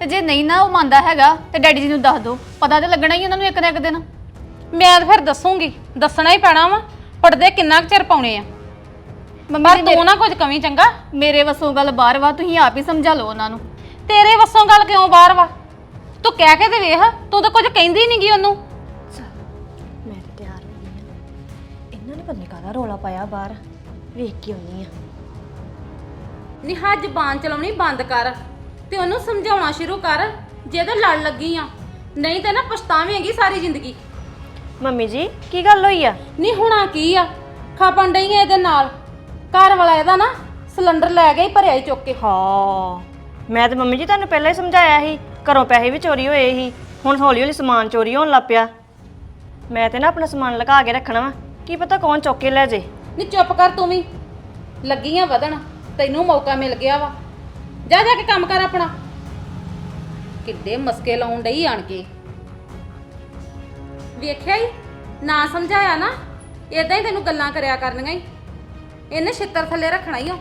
ਤੇ ਜੇ ਨਹੀਂ ਨਾ ਉਹ ਮੰਨਦਾ ਹੈਗਾ, ਤੇ ਡੈਡੀ ਜੀ ਨੂੰ ਦੱਸ ਦਿਓ। ਪਤਾ ਤੇ ਲੱਗਣਾ ਹੀ ਉਹਨਾਂ ਨੂੰ ਇੱਕ ਨਾ ਇੱਕ ਦਿਨ। ਮੈਂ ਤਾਂ ਫਿਰ ਦੱਸੂਗੀ ਦੱਸਣਾ ਹੀ ਪੈਣਾ ਵਾ ਪੜਦੇ ਕਿੰਨਾ ਕੁ ਚਿਰ ਪਾਉਣੇ ਆ। ਮੰਮੀ ਪਰ ਤੂੰ ਨਾ ਕੁਝ ਕਮੀ ਚੰਗਾ। ਮੇਰੇ ਵੱਸੋਂ ਗੱਲ ਬਾਹਰ ਵਾ ਤੁਸੀਂ ਆਪ ਹੀ ਸਮਝਾ ਲਓ ਉਹਨਾਂ ਨੂੰ। ਤੇਰੇ ਵੱਸੋਂ ਗੱਲ ਕਿਉਂ ਬਾਹਰ ਵਾ? ਤੂੰ ਕਹਿ ਕੇ ਤੇ ਵੇਖ ਤੂੰ ਤਾਂ ਕੁਝ ਕਹਿੰਦੀ ਨਹੀਂਗੀ ਉਹਨੂੰ। ਮੈਂ ਤੇ ਤਿਆਰ ਹੋ ਗਈ ਹਾਂ ਇਹਨਾਂ ਨੇ ਨਹੀਂ ਕਾਹਦਾ ਰੋਲਾ ਪਾਇਆ ਬਾਹਰ ਵੇਖ ਕੇ ਆਉਣੀ ਆ। ਨੀ ਹਾਂ ਜ਼ਬਾਨ ਚਲਾਉਣੀ ਬੰਦ ਕਰ ਤੇ ਉਹਨੂੰ ਸਮਝਾਉਣਾ ਸ਼ੁਰੂ ਕਰ ਜੇ ਤੇ ਲੜ ਲੱਗੀ ਆ। ਨਹੀਂ ਤੇ ਨਾ ਪਛਤਾਵੇਂਗੀ ਸਾਰੀ ਜ਼ਿੰਦਗੀ। ਮੰਮੀ ਜੀ ਕੀ ਗੱਲ ਹੋਈ ਆ? ਨਹੀਂ ਹੁਣਾ ਕੀ ਆ? ਖਾਪਣ ਡਈ ਆ ਇਹਦੇ ਨਾਲ। ਘਰ ਵਾਲਾ ਇਹਦਾ ਨਾ ਸਿਲੰਡਰ ਲੈ ਗਿਆ ਹੀ ਭਰਿਆ ਹੀ ਚੁੱਕ ਕੇ। ਹਾਂ। ਮੈਂ ਤੇ ਮੰਮੀ ਜੀ ਤੁਹਾਨੂੰ ਪਹਿਲਾਂ ਹੀ ਸਮਝਾਇਆ ਸੀ ਘਰੋਂ ਪੈਸੇ ਵੀ ਚੋਰੀ ਹੋਏ ਸੀ ਹੁਣ ਹੌਲੀ ਹੌਲੀ ਸਮਾਨ ਚੋਰੀ ਹੋਣ ਲੱਗ ਪਿਆ। ਮੈਂ ਤੇ ਨਾ ਆਪਣਾ ਸਮਾਨ ਲਗਾ ਕੇ ਰੱਖਣਾ ਵਾ ਕੀ ਪਤਾ ਕੌਣ ਚੁੱਕ ਕੇ ਲੈ ਜੇ। ਨੀ ਚੁੱਪ ਕਰ ਤੂੰ ਵੀ। ਲੱਗੀਆਂ ਵਧਣ ਤੈਨੂੰ ਮੌਕਾ ਮਿਲ ਗਿਆ ਵਾ। ਜਾ ਜਾ ਕੇ ਕੰਮ ਕਰ ਆਪਣਾ। ਕਿੱਡੇ ਮਸਕੇ ਲਾਉਣ ਡਈ ਆਣ ਕੇ। ਵੇਖਿਆ ਹੀ ਨਾ ਸਮਝਾਇਆ ਨਾ? ਇਦਾਂ ਹੀ ਤੈਨੂੰ ਗੱਲਾਂ ਕਰਿਆ ਕਰਨੀਆਂ ਹੀ ਇਹਨੇ ਛਿੱਤਰ ਥੱਲੇ ਰੱਖਣਾ ਹੀ ਓ।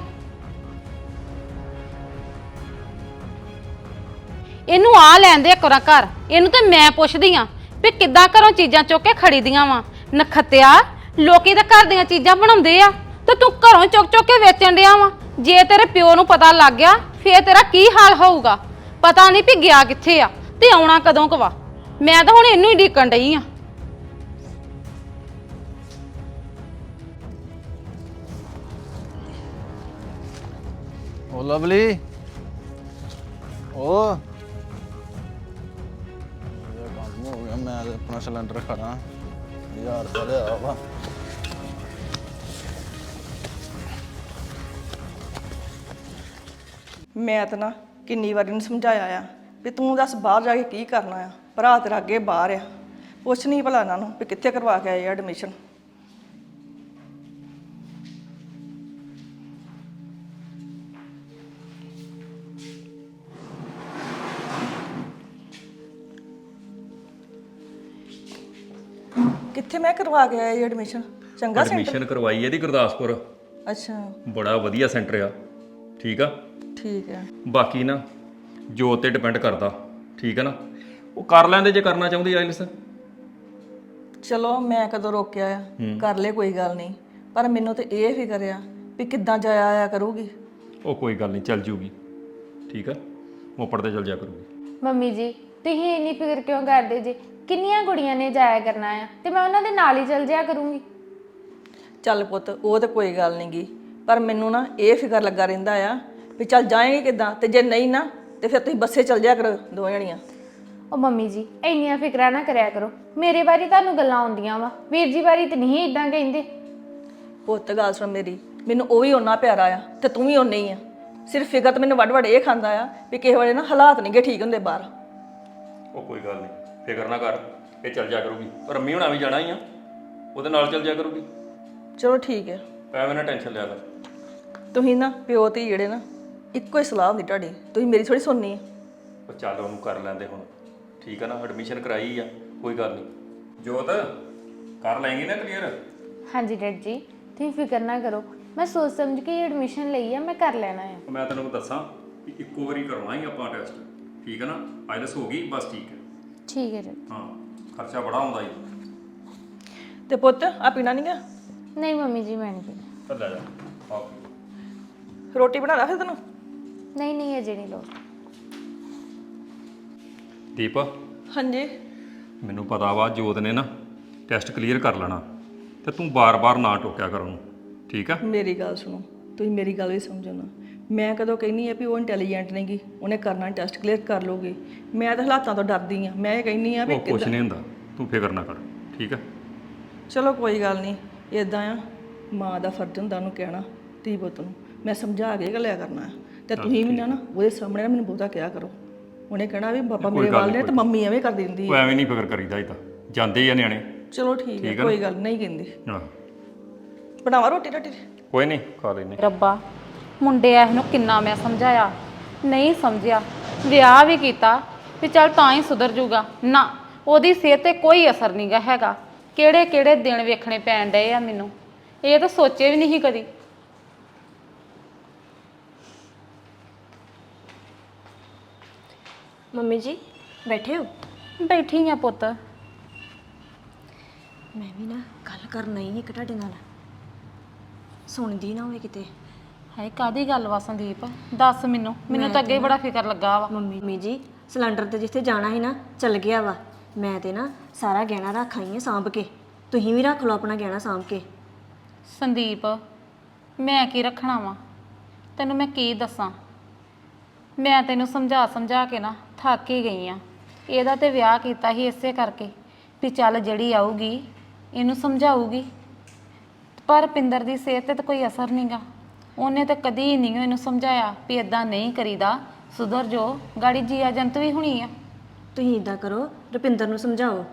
ਇਹਨੂੰ ਆ ਲੈਂਦੇ ਕੋਰਾ ਘਰ ਇਹਨੂੰ ਤੇ ਮੈਂ ਪੁੱਛਦੀ ਆ ਵੀ ਕਿੱਦਾਂ ਘਰੋਂ ਚੀਜ਼ਾਂ ਚੁੱਕ ਕੇ ਖੜੀਦੀਆਂ ਵਾ। ਨਖੱਤਿਆ, ਲੋਕੀ ਤਾਂ ਘਰ ਦੀਆਂ ਚੀਜ਼ਾਂ ਬਣਾਉਂਦੇ ਆ। ਤੇ ਤੂੰ ਘਰੋਂ ਚੁੱਕ ਚੁੱਕ ਕੇ ਵੇਚਣ ਡਿਆ ਵਾ। ਜੇ ਤੇਰੇ ਪਿਓ ਨੂੰ ਪਤਾ ਲੱਗ ਗਿਆ, ਫੇਰ ਤੇਰਾ ਕੀ ਹਾਲ ਹੋਊਗਾ? ਪਤਾ ਨਹੀਂ ਵੀ ਗਿਆ ਕਿੱਥੇ ਆ ਤੇ ਆਉਣਾ ਕਦੋਂ ਕਵਾ ਮੈਂ ਤਾਂ ਹੁਣ ਇਹਨੂੰ ਹੀ ਢੀਕਣ ਡਈ ਆ। ਲਵਲੀ। ਓ। ਇਹ ਕੰਮ ਹੋ ਗਿਆ, ਮੈਂ ਤੇ ਆਪਣਾ ਸਿਲੰਡਰ ਖੜਾ ਯਾਰ ਤਾਂ ਵਾ। ਮੈਂ ਤਾਂ ਨਾ ਕਿੰਨੀ ਵਾਰੀ ਨੂੰ ਸਮਝਾਇਆ ਆ ਵੀ ਤੂੰ ਦੱਸ ਬਾਹਰ ਜਾ ਕੇ ਕੀ ਕਰਨਾ ਆ। ਭਰਾ ਤੇਰਾ ਅੱਗੇ ਬਾਹਰ ਆ। ਪੁੱਛ ਨਹੀਂ ਭਲਾ ਇਹਨਾਂ ਨੂੰ ਵੀ ਕਿੱਥੇ ਕਰਵਾ ਕੇ ਆਏ ਆ ਐਡਮਿਸ਼ਨ ਕਿੱਥੇ ਮੈਂ ਕਰਵਾ ਕੇ ਆਇਆ ਐਡਮਿਸ਼ਨ ਚੰਗਾ ਸੈਂਟਰ ਐਡਮਿਸ਼ਨ ਕਰਵਾਈ ਇਹਦੀ ਗੁਰਦਾਸਪੁਰ। ਅੱਛਾ। ਬੜਾ ਵਧੀਆ ਸੈਂਟਰ ਆ। ਠੀਕ ਆ? ਠੀਕ ਹੈ ਬਾਕੀ ਨਾ ਜੋਤ ਤੇ ਡਿਪੈਂਡ ਕਰਦਾ। ਠੀਕ ਆ ਨਾ? ਉਹ ਕਰ ਲੈਂਦੇ ਜੇ ਕਰਨਾ ਚਾਹੁੰਦੀ ਆਇਲਸ ਚਲੋ ਮੈਂ ਕਦੋਂ ਰੋਕਿਆ ਆ? ਕਰ ਲੈ ਕੋਈ ਗੱਲ ਨਹੀਂ। ਪਰ ਮੈਨੂੰ ਤੇ ਇਹ ਫਿਕਰ ਆ ਵੀ ਕਿੱਦਾਂ ਜਾਇਆ ਆਇਆ ਕਰੂਗੀ। ਉਹ ਕੋਈ ਗੱਲ ਨਹੀਂ ਚੱਲ ਜੂਗੀ। ਠੀਕ ਆ? ਮੋਪੜ ਤੇ ਚੱਲ ਜਾ ਕਰੂਗੀ। ਮੰਮੀ ਜੀ ਤੁਸੀਂ ਇੰਨੀ ਫਿਕਰ ਕਿਉਂ ਕਰਦੇ ਜੀ? ਕਿੰਨੀਆਂ ਕੁੜੀਆਂ ਨੇ ਜਾਇਆ ਕਰਨਾ ਆ? ਤੇ ਮੈਂ ਉਹਨਾਂ ਦੇ ਨਾਲ ਹੀ ਚਲ ਜਾਇਆ ਕਰੂੰਗੀ। ਚੱਲ ਪੁੱਤ ਉਹ ਤੇ ਕੋਈ ਗੱਲ ਨਹੀਂ ਗੀ ਪਰ ਮੈਨੂੰ ਨਾ ਇਹ ਫਿਕਰ ਲੱਗਾ ਰਹਿੰਦਾ ਆ ਵੀ ਚੱਲ ਜਾਏਂਗੇ ਕਿੱਦਾਂ? ਤੇ ਜੇ ਨਹੀਂ ਨਾ ਤੇ ਫਿਰ ਤੁਸੀਂ ਬੱਸੇ ਚੱਲ ਜਾਇਆ ਕਰੋ ਦੋ ਜਣੀਆਂ। ਉਹ ਮੰਮੀ ਜੀ ਇੰਨੀਆਂ ਫਿਕਰਾਂ ਨਾ ਕਰਿਆ ਕਰੋ। ਮੇਰੇ ਬਾਰੇ ਤੁਹਾਨੂੰ ਗੱਲਾਂ ਆਉਂਦੀਆਂ ਵਾ। ਵੀਰ ਜੀ ਬਾਰੇ ਤੇ ਨਹੀਂ ਇਦਾਂ ਕਹਿੰਦੇ। ਪੁੱਤ ਗੱਲ ਸੁਣ ਮੇਰੀ। ਮੈਨੂੰ ਉਹ ਵੀ ਓਨਾ ਪਿਆਰਾ ਆ ਤੇ ਤੂੰ ਵੀ ਓਨੇ ਹੀ ਆ। ਸਿਰਫ ਫਿਕਰ ਤਾਂ ਮੈਨੂੰ ਵੱਡ ਵੱਡ ਇਹ ਖਾਂਦਾ ਆ ਵੀ ਕਿਸੇ ਵੇਲੇ ਨਾ ਹਾਲਾਤ ਨਹੀਂਗੇ ਠੀਕ ਹੁੰਦੇ ਬਾਹਰ। ਉਹ ਕੋਈ ਗੱਲ ਨਹੀਂ ਫਿਕਰ ਨਾ ਕਰ ਇਹ ਚੱਲ ਜਾ ਕਰੂਗੀ। ਪਰ ਅੰਮੀ ਹੁਣਾ ਵੀ ਜਾਣਾ ਹੀ ਆ ਉਹਦੇ ਨਾਲ ਚੱਲ ਜਾ ਕਰੂਗੀ। ਚਲੋ ਠੀਕ ਹੈ। ਐਵੇਂ ਨਾ ਟੈਨਸ਼ਨ ਲਿਆ ਕਰ। ਤੁਸੀਂ ਨਾ ਪਿਓ ਤੇ ਜਿਹੜੇ ਨਾ ਇੱਕੋ ਹੀ ਸਲਾਹ ਹੁੰਦੀ ਤੁਹਾਡੀ ਤੁਸੀਂ ਮੇਰੀ ਥੋੜੀ ਸੁਣਨੀ ਹੈ ਉਹ ਚੱਲ ਉਹਨੂੰ ਕਰ ਲੈਂਦੇ ਹੁਣ। ਠੀਕ ਆ ਨਾ ਐਡਮਿਸ਼ਨ ਕਰਾਈ ਆ ਕੋਈ ਗੱਲ ਨਹੀਂ ਜੋਤ ਕਰ ਲੈਂਗੀ ਨਾ ਕਲੀਅਰ ਹਾਂਜੀ ਡੈਡ ਜੀ ਤੁਸੀਂ ਫਿਕਰ ਨਾ ਕਰੋ। ਮੈਂ ਸੋਚ ਸਮਝ ਕੇ ਐਡਮਿਸ਼ਨ ਲਈ ਆ ਮੈਂ ਕਰ ਲੈਣਾ ਆ। ਮੈਂ ਤੈਨੂੰ ਦੱਸਾਂ ਕਿ ਇੱਕੋ ਵਾਰੀ ਕਰਵਾਵਾਂਗੇ ਆਪਾਂ ਟੈਸਟ ਠੀਕ ਹੈ ਨਾ? ਆਈਲਸ ਹੋ ਗਈ ਬਸ ਠੀਕ ਹੈ ਠੀਕ ਹੈ ਜੀ। ਹਾਂ ਖਰਚਾ ਬੜਾ ਆਉਂਦਾ ਜੀ। ਤੇ ਪੁੱਤ ਆ ਪੀਣਾ ਨਹੀਂ ਆ ਨਹੀਂ ਮੰਮੀ ਜੀ ਮੈਂ ਨਹੀਂ ਪੀਣਾ। ਚੱਲ ਲੈ ਜਾ। ਓਕੇ ਰੋਟੀ ਬਣਾ ਲਾ ਫਿਰ ਤੈਨੂੰ? ਨਹੀਂ ਨਹੀਂ ਅਜੇ ਨਹੀਂ ਲੋੜ। ਦੀਪ ਹਾਂਜੀ। ਮੈਨੂੰ ਪਤਾ ਵਾ ਜੋਤ ਨੇ ਨਾ ਟੈਸਟ ਕਲੀਅਰ ਕਰ ਲੈਣਾ ਤੇ ਤੂੰ ਬਾਰ-ਬਾਰ ਨਾ ਟੋਕਿਆ ਕਰ ਉਹਨੂੰ। ਠੀਕ ਆ? ਮੇਰੀ ਗੱਲ ਸੁਣੋ ਤੁਸੀਂ ਮੇਰੀ ਗੱਲ ਵੀ ਸਮਝੋ ਨਾ। ਮੈਂ ਕਦੋਂ ਕਹਿੰਨੀ ਆ ਵੀ ਉਹ ਇੰਟੈਲੀਜੈਂਟ ਨਹੀਂਗੀ ਉਹਨੇ ਕਰਨਾ ਟੈਸਟ ਕਲੀਅਰ ਕਰ ਲੋਗੇ ਮੈਂ ਤਾਂ ਹਾਲਾਤਾਂ ਤੋਂ ਡਰਦੀ ਆ ਮੈਂ ਇਹ ਕਹਿੰਨੀ ਆ ਵੀ ਉਹ ਕੁਛ ਨਹੀਂ ਹੁੰਦਾ ਤੂੰ ਫਿਕਰ ਨਾ ਕਰ ਠੀਕ ਆ? ਚਲੋ ਕੋਈ ਗੱਲ ਨਹੀਂ ਇਦਾਂ ਆ ਮਾਂ ਦਾ ਫਰਜ਼ ਹੁੰਦਾ ਉਹਨੂੰ ਕਹਿਣਾ ਧੀ ਪੁੱਤ ਨੂੰ ਮੈਂ ਸਮਝਾ ਕੇ ਗੱਲਿਆ ਕਰਨਾ। ਤੇ ਤੁਸੀਂ ਵੀ ਨਾ ਨਾ ਉਹਦੇ ਸਾਹਮਣੇ ਨਾ ਮੈਨੂੰ ਬਹੁਤਾ ਕਿਹਾ ਕਰੋ। ਉਹਨੇ ਕਹਿਣਾ ਵੀ ਪਾਪਾ ਮੇਰੇ ਵੱਲ ਨੇ ਤੇ ਮੰਮੀ ਐਵੇਂ ਕਰ ਦਿੰਦੀ ਉਹ ਐਵੇਂ ਨਹੀਂ ਫਿਕਰ ਕਰੀਦਾ ਇਹ ਤਾਂ ਜਾਂਦੇ ਹੀ ਆ ਨਿਆਣੇ। ਚਲੋ ਠੀਕ ਹੈ ਕੋਈ ਗੱਲ ਨਹੀਂ ਕਹਿੰਦੀ। ਹਾਂ। ਬਣਾਵਾ ਰੋਟੀ ਰੋਟੀ ਕੋਈ ਨਹੀਂ ਖਾ ਲੈਨੇ ਰੱਬਾ ਮੁੰਡੇ ਐ ਨੂੰ ਕਿੰਨਾ ਮੈਂ ਸਮਝਾਇਆ? ਨਹੀਂ ਸਮਝਿਆ। ਵਿਆਹ ਵੀ ਕੀਤਾ ਵੀ ਚੱਲ ਤਾਂ ਹੀ ਸੁਧਰ ਜੂਗਾ। ਨਾ ਉਹਦੀ ਸਿਹਤ ਤੇ ਕੋਈ ਅਸਰ ਨਹੀਂਗਾ ਹੈਗਾ। ਕਿਹੜੇ ਕਿਹੜੇ ਦਿਨ ਵੇਖਣੇ ਪੈਣ ਡਏ ਆ ਮੈਨੂੰ? ਇਹ ਤਾਂ ਸੋਚੇ ਵੀ ਨਹੀਂ ਕਦੀ। ਮੰਮੀ ਜੀ ਬੈਠੇ ਹੋ? ਬੈਠੀ ਆ ਪੁੱਤ। ਮੈਂ ਵੀ ਨਾ ਗੱਲ ਕਰਨਾ ਹੀ ਇੱਕ ਤੁਹਾਡੇ ਨਾਲ। ਸੁਣਦੀ ਨਾ ਹੋਵੇ ਕਿਤੇ। ਹਾਏ ਕਾਦੀ ਗੱਲ ਵਾ ਸੰਦੀਪ? ਦੱਸ ਮੈਨੂੰ। ਮੈਨੂੰ ਤਾਂ ਅੱਗੇ ਬੜਾ ਫਿਕਰ ਲੱਗਾ ਵਾ। ਮੰਮੀ ਮੰਮੀ ਜੀ ਸਿਲੰਡਰ ਤੇ ਜਿੱਥੇ ਜਾਣਾ ਸੀ ਨਾ ਚੱਲ ਗਿਆ ਵਾ। ਮੈਂ ਤੇ ਨਾ ਸਾਰਾ ਗਹਿਣਾ ਰੱਖ ਆਈ ਹਾਂ ਸਾਂਭ ਕੇ। ਤੁਸੀਂ ਵੀ ਰੱਖ ਲਓ ਆਪਣਾ ਗਹਿਣਾ ਸਾਂਭ ਕੇ। ਸੰਦੀਪ ਮੈਂ ਕੀ ਰੱਖਣਾ ਵਾ? ਤੈਨੂੰ ਮੈਂ ਕੀ ਦੱਸਾਂ? ਮੈਂ ਤੈਨੂੰ ਸਮਝਾ ਸਮਝਾ ਕੇ ਨਾ ਥੱਕ ਹੀ ਗਈ ਆ। ਇਹਦਾ ਤੇ ਵਿਆਹ ਕੀਤਾ ਸੀ ਇਸੇ ਕਰਕੇ ਵੀ ਚੱਲ ਜਿਹੜੀ ਆਊਗੀ ਇਹਨੂੰ ਸਮਝਾਊਗੀ। ਪਰ ਪਿੰਦਰ ਦੀ ਸਿਹਤ ਤੇ ਤਾਂ ਕੋਈ ਅਸਰ ਨਹੀਂਗਾ ਉਹਨੇ ਤਾਂ ਕਦੀ ਨਹੀਂ ਇਹਨੂੰ ਸਮਝਾਇਆ ਵੀ ਇਦਾਂ ਨਹੀਂ ਕਰੀਦਾ। ਸੁਧਰ ਜੋ ਗਾੜੀ ਜੀਆ ਜੰਤ ਵੀ ਹੁਣੀ ਆ। ਤੁਸੀਂ ਇਦਾਂ ਕਰੋ ਰੁਪਿੰਦਰ ਨੂੰ ਸਮਝਾਓ।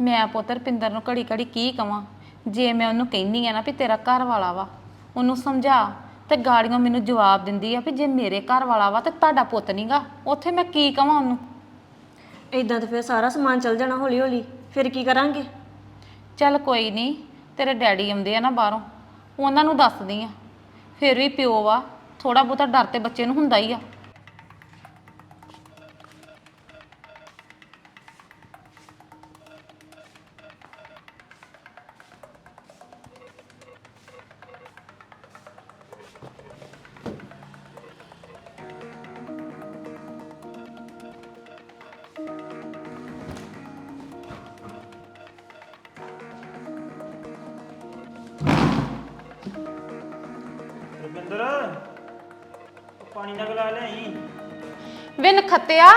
ਮੈਂ ਪੁੱਤਰ ਪਿੰਦਰ ਨੂੰ ਘੜੀ ਘੜੀ ਕੀ ਕਵਾਂ? ਜੇ ਮੈਂ ਉਹਨੂੰ ਕਹਿੰਨੀ ਆ ਨਾ ਵੀ ਤੇਰਾ ਘਰ ਵਾਲਾ ਵਾ ਉਹਨੂੰ ਸਮਝਾ ਤੇ ਗਾੜੀਆਂ ਮੈਨੂੰ ਜਵਾਬ ਦਿੰਦੀ ਆ ਵੀ ਜੇ ਮੇਰੇ ਘਰ ਵਾਲਾ ਵਾ ਤੇ ਤੁਹਾਡਾ ਪੁੱਤ ਨਹੀਂਗਾ ਉੱਥੇ ਮੈਂ ਕੀ ਕਵਾਂ ਉਹਨੂੰ? ਇਦਾਂ ਤਾਂ ਫਿਰ ਸਾਰਾ ਸਮਾਨ ਚੱਲ ਜਾਣਾ ਹੌਲੀ ਹੌਲੀ ਫਿਰ ਕੀ ਕਰਾਂਗੇ? ਚੱਲ ਕੋਈ ਨਹੀਂ ਤੇਰੇ ਡੈਡੀ ਆਉਂਦੇ ਆ ਨਾ ਬਾਹਰੋਂ ਉਹਨਾਂ ਨੂੰ ਦੱਸਦੀ ਆ। ਫਿਰ ਵੀ ਪਿਓ ਵਾ ਥੋੜਾ ਬਹੁਤਾ ਡਰ ਤੇ ਬੱਚੇ ਨੂੰ ਹੁੰਦਾ ਹੀ ਆ। ਲਿਆਈ ਵੇ ਨਖੱਤਿਆ,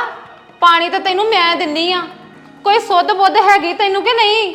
ਪਾਣੀ ਤਾਂ ਤੈਨੂੰ ਮੈਂ ਦਿੰਨੀ ਆ। ਕੋਈ ਸੁੱਧ ਬੁੱਧ ਹੈਗੀ ਤੈਨੂੰ ਕਿ ਨਹੀਂ?